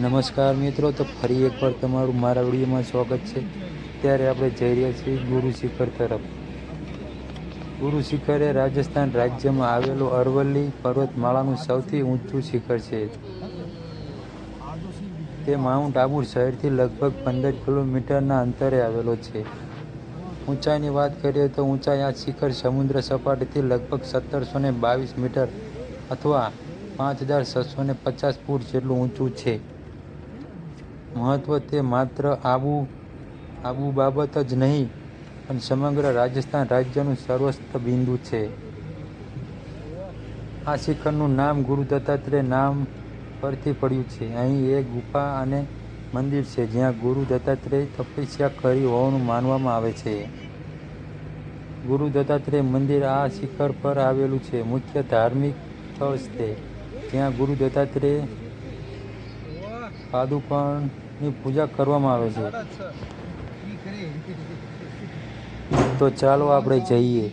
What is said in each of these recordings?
નમસ્કાર મિત્રો, તો ફરી એકવાર તમારું મારા વિડીયોમાં સ્વાગત છે. ત્યારે આપણે જઈ રહ્યા છીએ ગુરુ શિખર તરફ. ગુરુ શિખર એ રાજસ્થાન રાજ્યમાં આવેલું અરવલ્લી પર્વતમાળાનું સૌથી ઊંચું શિખર છે. તે માઉન્ટ આબુ શહેરથી લગભગ પંદર કિલોમીટરના અંતરે આવેલો છે. ઊંચાઈની વાત કરીએ તો ઊંચાઈ આ શિખર સમુદ્ર સપાટીથી લગભગ સત્તરસો ને બાવીસ મીટર અથવા પાંચ હજાર છસો ને પચાસ ફૂટ જેટલું ઊંચું છે. મહત્વ તે માત્ર આબુ આબુ બાબત જ નહીં, પણ સમગ્ર રાજસ્થાન રાજ્યનું સર્વસ્થ બિંદુ છે. આ શિખરનું નામ ગુરુ દત્તાત્રેય નામ પરથી પડ્યું છે. અહીં એક ગુફા અને મંદિર છે, જ્યાં ગુરુ દત્તાત્રેય તપસ્યા કરી હોવાનું માનવામાં આવે છે. ગુરુ દત્તાત્રેય મંદિર આ શિખર પર આવેલું છે. મુખ્ય ધાર્મિક સ્થળ છે, જ્યાં ગુરુ દત્તાત્રેય પાદુકોણની પૂજા કરવામાં આવે છે. તો ચાલો આપણે જઈએ.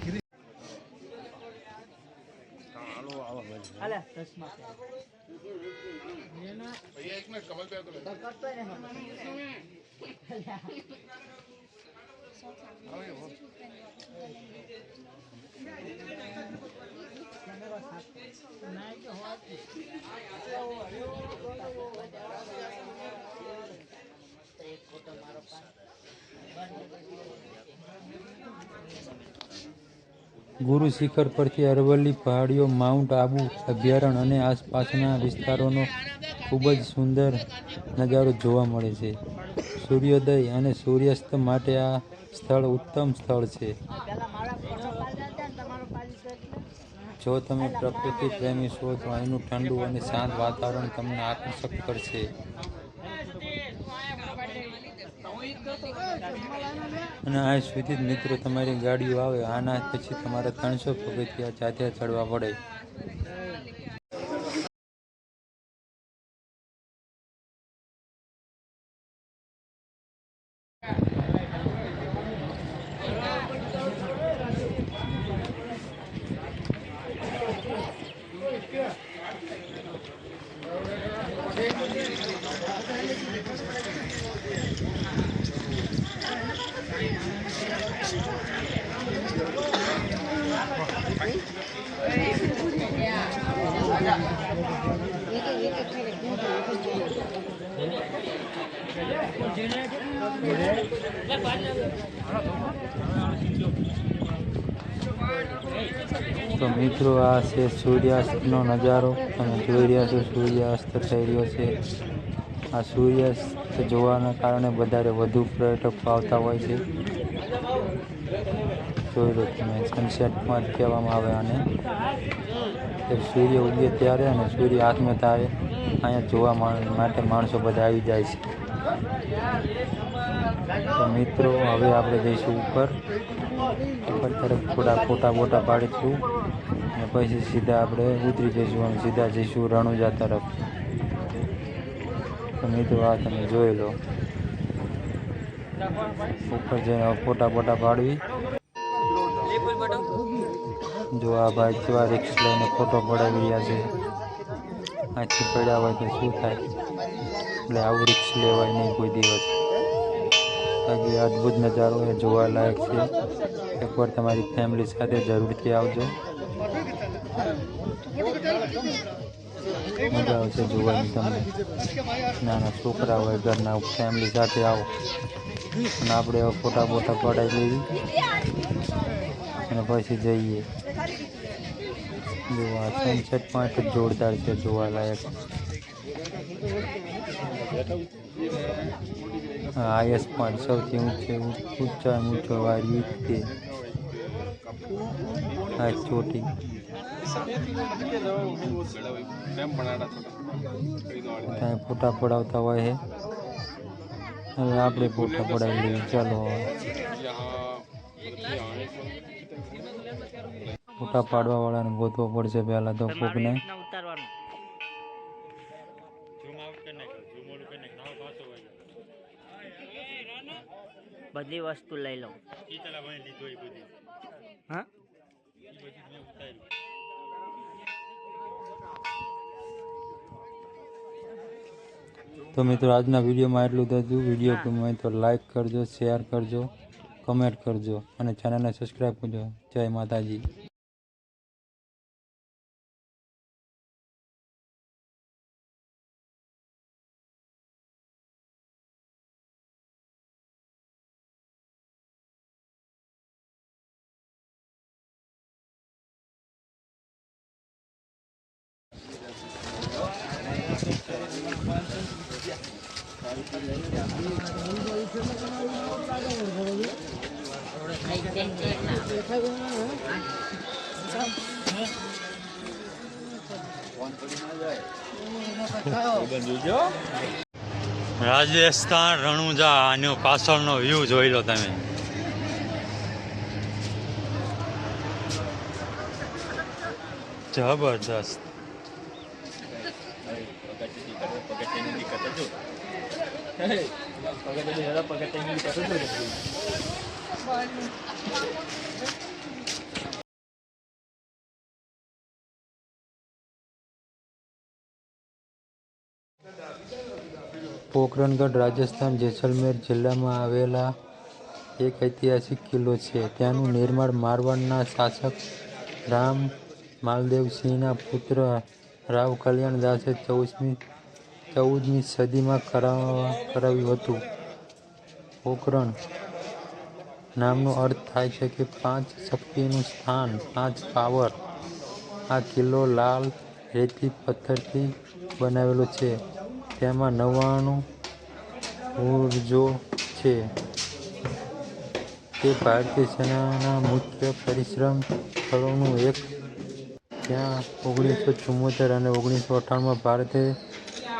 ગુરુ શિખર પરથી અરવલ્લી પહાડીઓ, માઉન્ટ આબુ અભયારણ્ય અને આસપાસના વિસ્તારોનો ખૂબ જ સુંદર નજારો જોવા મળે છે. સૂર્યોદય અને સૂર્યાસ્ત માટે આ સ્થળ ઉત્તમ સ્થળ છે. જો તમે પ્રકૃતિ પ્રેમી છો, તો અહીંનું ઠંડુ અને શાંત વાતાવરણ તમને આકર્ષક કરશે. અને આ સુધી મિત્રો, તમારી ગાડીઓ આવે, આના પછી તમારે ત્રણસો પગથિયા જાતે ચડવા પડે. તો મિત્રો, આ છે સૂર્યાસ્તનો નજારો. તમે જોઈ રહ્યા છો, સૂર્યાસ્ત થઈ રહ્યો છે. આ સૂર્યાસ્ત જોવાના કારણે વધારે વધુ પર્યટકો આવતા હોય છે. જોઈ લો તમે સનસેટમાં જ કહેવામાં આવે આને. સૂર્ય ઉગે ત્યારે અને સૂર્ય હાથમાં થાય અહીંયા જોવા માટે માણસો બધા આવી જાય છે. તો મિત્રો, હવે આપણે જઈશું ઉપર. ઉપર તરફ થોડા ફોટા બોટા પાડીશું. અને પછી સીધા આપણે ઉતરી જઈશું અને સીધા જઈશું રણુજા તરફ. તો મિત્રો, આ તમે જોઈ લો. ઉપર જઈને ફોટા બોટા પાડવી. જો આ ભાઈ કેવા રિક્ષ લઈને ફોટો પડાવી રહ્યા છે. આથી પડ્યા હોય તો શું થાય? એટલે આવું વૃક્ષ લેવાય નહીં કોઈ દિવસ. બાકી અદ્ભુત નજારો એ જોવાલાયક છે. એકવાર તમારી ફેમિલી સાથે જરૂરથી આવજો. મજા આવશે જોવાની તમને. નાના છોકરા હોય, ઘરના ફેમિલી સાથે આવો. અને આપણે ફોટા બોટા પડાવી લઈએ અને પછી જઈએ. જોવા આ સનસેટ પોઈન્ટ જોરદાર છે, જોવાલાયક. આઈએસ પોઈન્ટ સૌથી ઊંચે ઊંચા ઊંચો વાળી તે આ ચોટી ત્યાં ફોટા પડાવતા હોય છે હવે આપણે ફોટા પડાવી લઈએ ચાલો ફોટા પાડવા વાળાને ગોતવો પડશે પહેલા તો કોકને બધી વસ્તુ લઈ લઉં. હા? તો મિત્રો આજના વિડીયોમાં એટલું થતું હતું. વીડિયો ગમે તો લાઈક કરજો શેર કરજો કમેન્ટ કરજો અને ચેનલને સબસ્ક્રાઈબ કરજો. જય માતાજી. રાજસ્થાન રણુજા આનો પાછળનો વ્યૂ જોઈ લો તમે. જબરદસ્ત. પોખરણગઢ, રાજસ્થાન, જેસલમેર જિલ્લામાં આવેલા એક ઐતિહાસિક કિલ્લો છે. ત્યાંનું નિર્માણ મારવાડના શાસક રામ માલદેવસિંહના પુત્ર રાવ કલ્યાણ દાસે ચૌદમી ચૌદમી સદીમાં કરાવવા, કરાવ્યું હતું. પોકરણ નામનો અર્થ થાય છે કે પાંચ શક્તિનું સ્થાન, પાંચ પાવર. આ કિલ્લો લાલ રેતી પથ્થરથી બનાવેલો છે. તેમાં નવ્વાણું ઉર્જો છે. તે ભારતીય સેનાના મુખ્ય પરિશ્રમ સ્થળોનું એક. ત્યાં ઓગણીસો ચુમ્મોતેર અને ઓગણીસો અઠ્ઠાણુંમાં ભારતે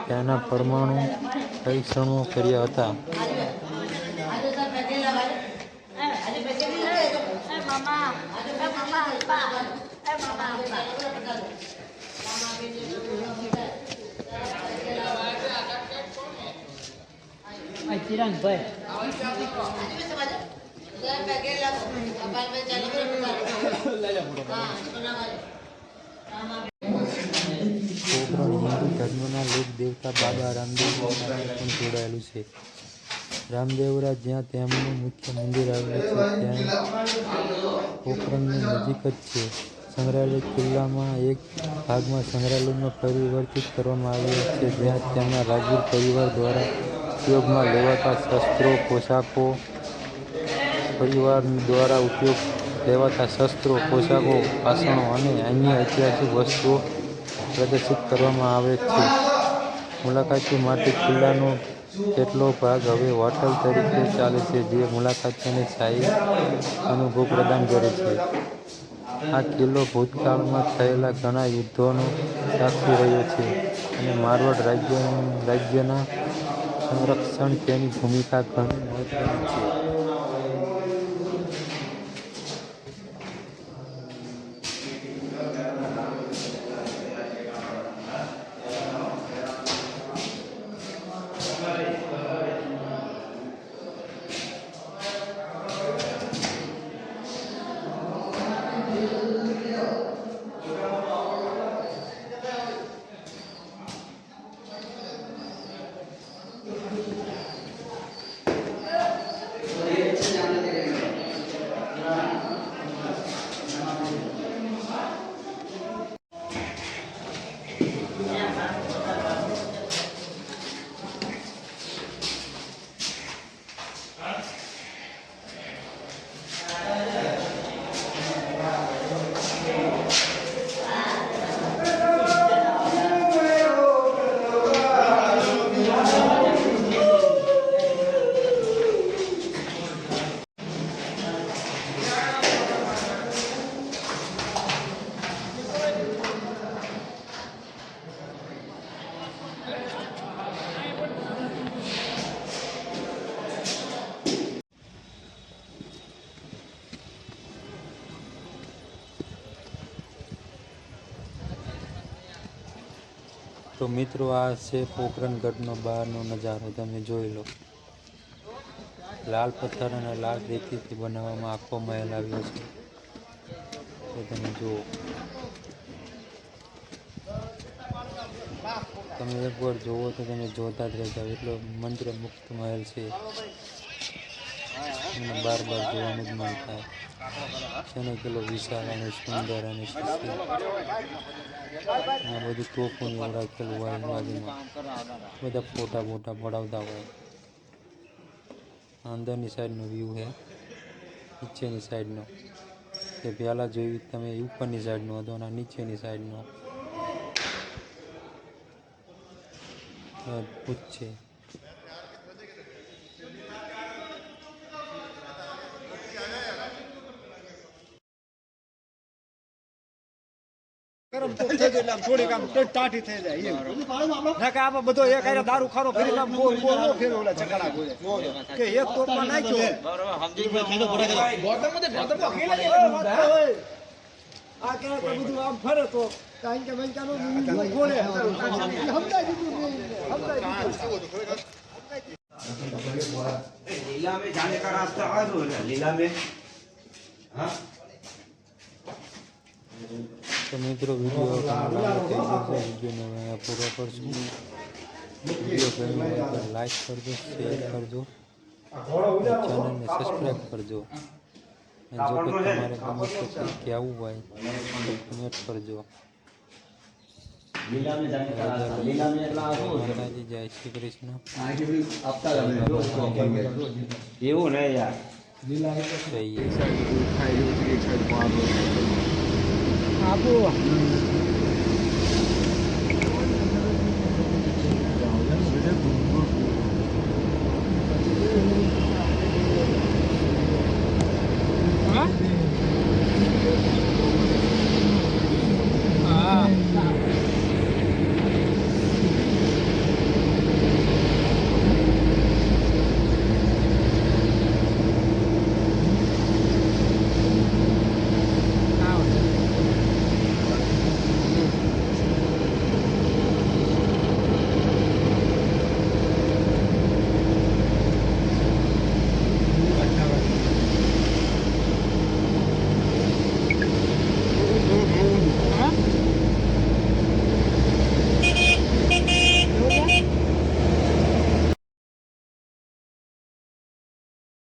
ત્યાંના પરમાણુ પરીક્ષણો કર્યા હતા પોખરણ હિન્દુ ધર્મના લોક દેવતા બાબા રામદેવ સાથે પણ જોડાયેલું છે. રામદેવરા જ્યાં તેમનું મુખ્ય મંદિર આવેલું છે, ત્યાં પોખરણની નજીક જ છે. સંગ્રહાલય કિલ્લામાં એક ભાગમાં સંગ્રહાલયમાં પરિવર્તિત કરવામાં આવ્યો છે, જ્યાં તેમના રાજવીર પરિવાર દ્વારા ઉપયોગમાં લેવાતા શસ્ત્રો, પોશાકો પરિવાર દ્વારા ઉપયોગ લેવાતા શસ્ત્રો, પોશાકો વાસણો અને અન્ય ઐતિહાસિક વસ્તુઓ પ્રદર્શિત કરવામાં આવે છે. મુલાકાતીઓ માટે કિલ્લાનો કેટલો ભાગ હવે હોટલ તરીકે ચાલે છે, જે મુલાકાતીઓને સ્થાયી અનુભવ પ્રદાન કરે છે. આ કિલ્લો ભૂતકાળમાં થયેલા ઘણા યુદ્ધોનો સાક્ષી રહ્યો છે અને મારવાડ રાજ્ય, રાજ્યના સંરક્ષણ તેની ભૂમિકા ઘણી મહત્વની છે. મિત્રો, આ છે પોખરણગઢનો બહારનો નજારો. તમે જોઈ લો. લાલ પથ્થર અને લાલ રેતીથી બનાવવામાં આખો મહેલ આવ્યો છે. તો તમે જુઓ. તમે એકવાર જોવો તો તમે જોતા જ રહી જાઓ એટલો મંત્ર મુક્ત મહેલ છે. બાર બાર જોવાનું જ મન થાય. છે વિશાલ અને સુંદર અને આ બધું તોપું એવું રાખેલું હોય બાજુમાં. બધા ફોટા ફોટા પડાવતા હોય. અંદરની સાઈડનો વ્યૂ છે. નીચેની સાઈડનો. તે પહેલાં જોયું તમે ઉપરની સાઈડનો હતો અને નીચેની સાઈડનો. અદભુત છે. ગરમ તો થઈ જાય એટલે આમ થોડીક આમ ટ- ટાઢી થઈ જાય એમ. ના કે આમાં બધો એક હારે દારૂ ખારો ફરીને આમ ગોળ ગોળ ન ફેરવે ઓલા ચકડા ગોળે. કે એક ટોપમાં નાખ્યો આ ક્યાંક બધું આમ ફરે તો કાંઈ કે ભાઈ ક્યાંનું ગોળે સમજાય દીધું ને, સમજાય દીધું. लीला में जाने का रास्ता आ रहा है लीला में हाँ તો મિત્રો વીડિયો તમને વિડીયોને પૂરો કરશું વીડિયો ગમ્યો હોય તો લાઈક કરજો શેર કરજો. ચેનલને સબસ્ક્રાઈબ કરજો. અને જો કે તમારે ગમે તો કંઈ કહેવું હોય તો કમેન્ટ કરજો. એવું ને યાર. જઈએ Ah, boa.